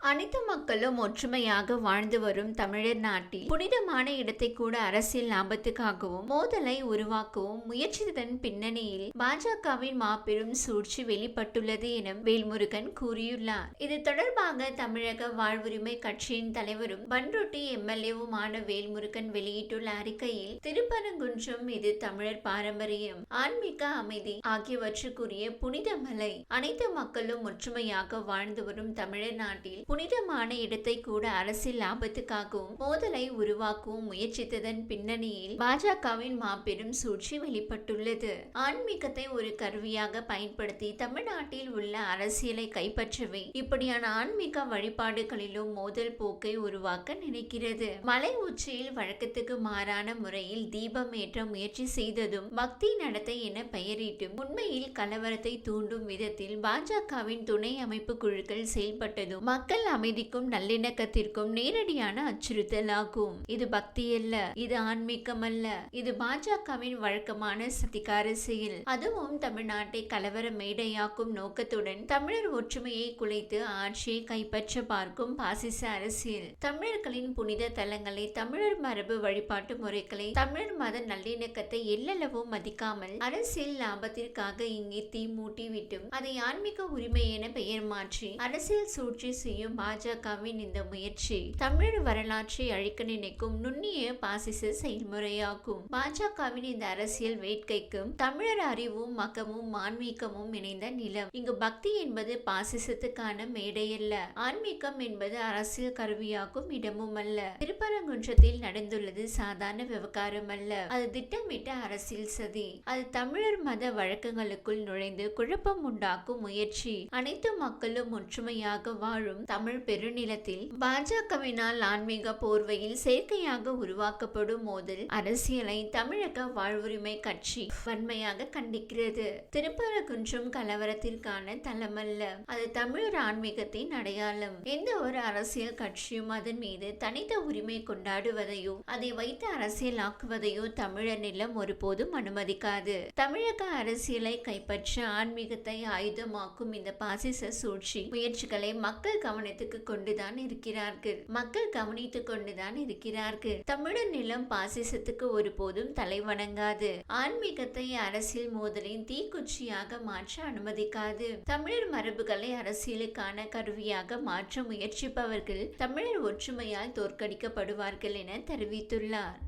அனைத்து மக்களும் ஒற்றுமையாக வாழ்ந்து வரும் தமிழர் நாட்டில் புனிதமான இடத்தை கூட அரசியல் லாபத்துக்காகவும் மோதலை உருவாக்கவும் முயற்சித்ததன் பின்னணியில் பாஜகவின் மாபெரும் சூழ்ச்சி வெளிப்பட்டுள்ளது என வேல்முருகன் கூறியுள்ளார். இது தொடர்பாக தமிழக வாழ்வுரிமை கட்சியின் தலைவரும் பன்ருட்டி எம்எல்ஏவுமான வேல்முருகன் வெளியிட்டுள்ள அறிக்கையில் திருப்பரங்குன்றம் இது தமிழர் பாரம்பரியம் ஆன்மீக அமைதி ஆகியவற்றுக்குரிய புனித மலை. அனைத்து மக்களும் ஒற்றுமையாக வாழ்ந்து வரும் தமிழர் நாட்டில் புனிதமான இடத்தை கூட அரசியல் லாபத்துக்காகவும் மோதலை உருவாக்கவும் முயற்சித்ததன் பின்னணியில் பாஜகவின் மாபெரும் சூழ்ச்சி வெளிப்பட்டுள்ளது. ஆன்மீகத்தை ஒரு கருவியாக பயன்படுத்தி தமிழ்நாட்டில் உள்ள அரசியலை கைப்பற்றவே இப்படியான ஆன்மீக வழிபாடுகளிலும் மோதல் போக்கை உருவாக்க நினைக்கிறது. மலை உச்சியில் வழக்கத்துக்கு மாறான முறையில் தீபம் ஏற்ற முயற்சி செய்ததும் பக்தி நடத்தை என பெயரிட்டும் உண்மையில் கலவரத்தை தூண்டும் விதத்தில் பாஜகவின் துணை அமைப்பு குழுக்கள் செயல்பட்டதும் மக்கள் உடல் அமைதிக்கும் நல்லிணக்கத்திற்கும் நேரடியான அச்சுறுத்தல் ஆகும் இது பக்தி அல்ல இது ஆன்மீகம் அல்ல. இது பாஜகவின் வழக்கமான சதிகார செயல். அதுவும் தமிழ்நாட்டை கலவர மேடையாக்கும் நோக்கத்துடன் தமிழர் ஒற்றுமையை குலைத்து ஆட்சியை கைப்பற்ற பார்க்கும் பாசிச அரசியல். தமிழர்களின் புனித தலங்களை தமிழர் மரபு வழிபாட்டு முறைகளை தமிழர் மத நல்லிணக்கத்தை எல்லளவும் மதிக்காமல் அரசியல் லாபத்திற்காக இங்கே தீ மூட்டிவிட்டும் அதை ஆன்மீக உரிமை என பெயர் மாற்றி அரசியல் சூழ்ச்சி செய்யும் செய்யும் பாஜகவின் இந்த முயற்சி தமிழர் வரலாற்றை அழிக்க நினைக்கும் நுண்ணிய பாசிச செயல்முறையாகும். பாஜகவின் இந்த அரசியல் வேட்கைக்கும் தமிழர் அறிவும் மகமும் ஆன்மீகமும் இணைந்த நிலம். இங்கு பக்தி என்பது பாசிசத்துக்கான மேடையல்ல. ஆன்மீகம் என்பது அரசியல் கருவியாகும் இடமும் அல்ல திருப்பரங்குன்றத்தில் நடந்துள்ளது சாதாரண விவகாரம் அல்ல அது திட்டமிட்ட அரசியல் சதி. அது தமிழர் மத வழக்கங்களுக்குள் நுழைந்து குழப்பம் உண்டாக்கும் முயற்சி. அனைத்து மக்களும் ஒற்றுமையாக வாழும் தமிழ் பெருநிலத்தில் பாஜகவினால் ஆன்மீக போர்வையில் செயற்கையாக உருவாக்கப்படும் மோதல் அரசியலை தமிழக வாழ்வுரிமை கட்சி வன்மையாக கண்டிக்கிறது. திருப்பரங்குன்றம் கலவரத்திற்கான தளமல்ல. அது தமிழர் ஆன்மீகத்தின் அடையாளம். எந்த ஒரு அரசியல் கட்சியும் அதன் மீது தனித்த உரிமை கொண்டாடுவதையோ அதை வைத்து அரசியலாக்குவதையோ தமிழர் நிலம் ஒருபோதும் அனுமதிக்காது. தமிழக அரசியலை கைப்பற்ற ஆன்மீகத்தை ஆயுதமாக்கும் இந்த பாசிச சூழ்ச்சி முயற்சிகளை மக்கள் கவனித்துக்கு கொண்டுதான் இருக்கிறார்கள். மக்கள் கவனித்துக் கொண்டுதான் இருக்கிறார்கள். தமிழர் நிலம் பாசிசத்துக்கு ஒருபோதும் தலை வணங்காது ஆன்மீகத்தை அரசியல் மோதலின் தீக்குச்சியாக மாற்ற அனுமதிக்காது. தமிழர் மரபுகளை அரசியலுக்கான கருவியாக மாற்ற முயற்சிப்பவர்கள் தமிழர் ஒற்றுமையால் தோற்கடிக்கப்படுவார்கள் என தெரிவித்துள்ளார்.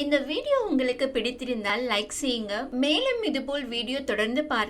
இந்த வீடியோ உங்களுக்கு பிடித்திருந்தால் லைக் செய்யுங்க. மேலும் இதுபோல் வீடியோ தொடர்ந்து பார்க்க